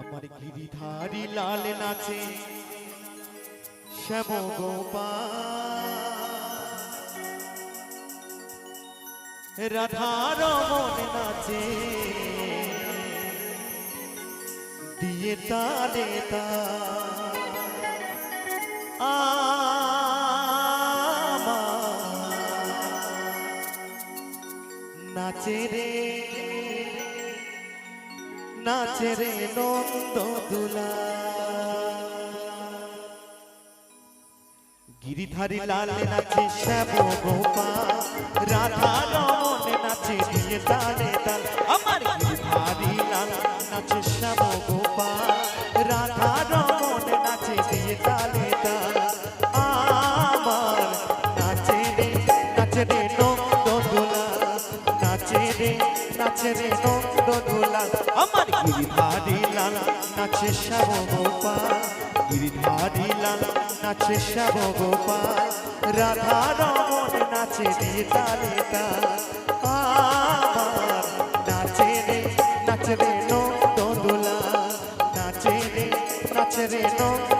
আমার গিরিধারী লাল নাচে। শ্যাম গোপাল। রাধার মন নাচে। দিয়ে তালে নাচে রে। নাচে রে নন্দ দুলা। গিরিধারী লাল নাচে শ্যাম গোপাল রাধা রমন নাচে দিয়ে তালে তাল। আমার গিরিধারী লাল নাচে শ্যাম গোপাল রাধা রমন নাচে দিয়ে তালে তাল। আমার নাচে রে নাচে রে নন্দ দুলা নাচে রে নাচে রে নন্দ গিরিধারী লাল, নাচে শ্যাম গোপাল গিরিধারী লাল, নাচে শ্যাম গোপাল রাধা রমন নাচে তালে তাল আমার নাচে রে নাচে রে নন্দ দুলা নাচে রে নাচে রে নন্দ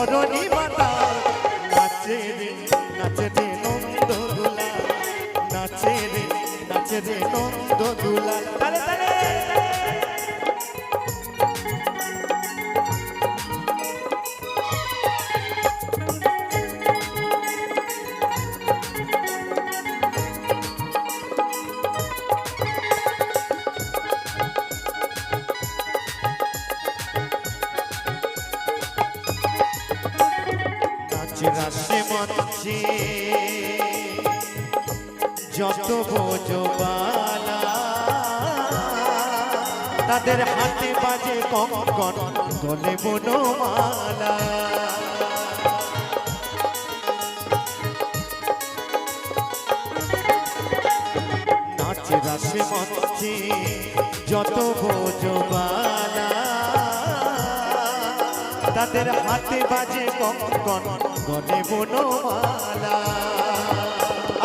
ধরণী মাতা। নাচে রে নাচে রে নন্দ দুলা। নাচে রে নাচে রে নন্দ দুলা। তালে তালে রাসে মঞ্চে যত বোঝবালা তাদের হাতে বাজে কঙ্কন গলে বনমালা নাচে রাসে মঞ্চে যত বোঝবালা তাদের হাতে বাজে কঙ্কন গলে বনমালা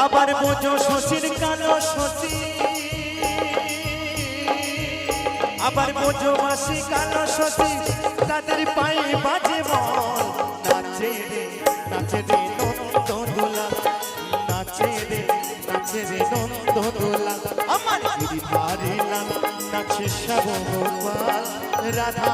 আবার বোঝো শশীর কালো শশী। আবার বোঝো মাসি কালো শশী। তাদের পায়ে বাজে বল। নাচে রে নাচে রে নন্দ দোলা নাচে রে নাচে রে নন্দ দোলা আমার গিরিধারে লাল, নাচে গোপাল রাধা